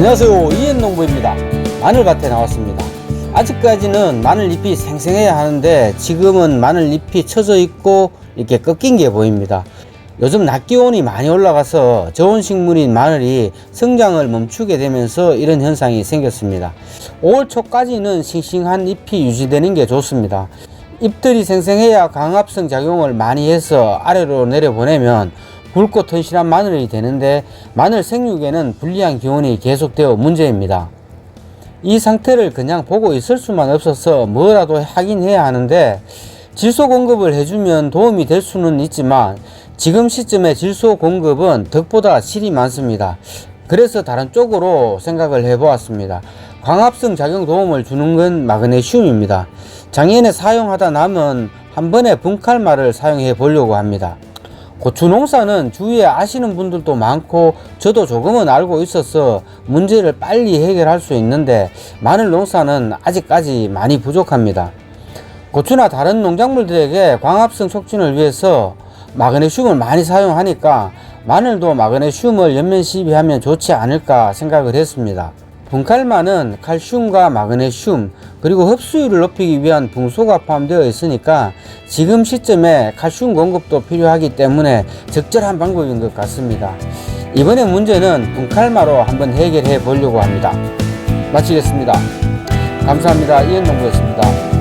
안녕하세요. 이엔농부입니다. 마늘밭에 나왔습니다. 아직까지는 마늘잎이 생생해야 하는데 지금은 마늘잎이 처져 있고 이렇게 꺾인 게 보입니다. 요즘 낮 기온이 많이 올라가서 저온 식물인 마늘이 성장을 멈추게 되면서 이런 현상이 생겼습니다. 5월 초까지는 싱싱한 잎이 유지되는 게 좋습니다. 잎들이 생생해야 광합성 작용을 많이 해서 아래로 내려보내면 굵고 튼실한 마늘이 되는데 마늘 생육에는 불리한 기온이 계속되어 문제입니다. 이 상태를 그냥 보고 있을 수만 없어서 뭐라도 하긴 해야 하는데 질소 공급을 해주면 도움이 될 수는 있지만 지금 시점에 질소 공급은 덕보다 실이 많습니다. 그래서 다른 쪽으로 생각을 해보았습니다. 광합성 작용 도움을 주는 건 마그네슘입니다. 작년에 사용하다 남은 한 번에 분칼말을 사용해 보려고 합니다. 고추 농사는 주위에 아시는 분들도 많고 저도 조금은 알고 있어서 문제를 빨리 해결할 수 있는데 마늘 농사는 아직까지 많이 부족합니다. 고추나 다른 농작물들에게 광합성 촉진을 위해서 마그네슘을 많이 사용하니까 마늘도 마그네슘을 연면 시비하면 좋지 않을까 생각을 했습니다. 분칼만은 칼슘과 마그네슘 그리고 흡수율을 높이기 위한 붕소가 포함되어 있으니까 지금 시점에 칼슘 공급도 필요하기 때문에 적절한 방법인 것 같습니다. 이번에 문제는 분칼마로 한번 해결해 보려고 합니다. 마치겠습니다. 감사합니다. 이현농부였습니다.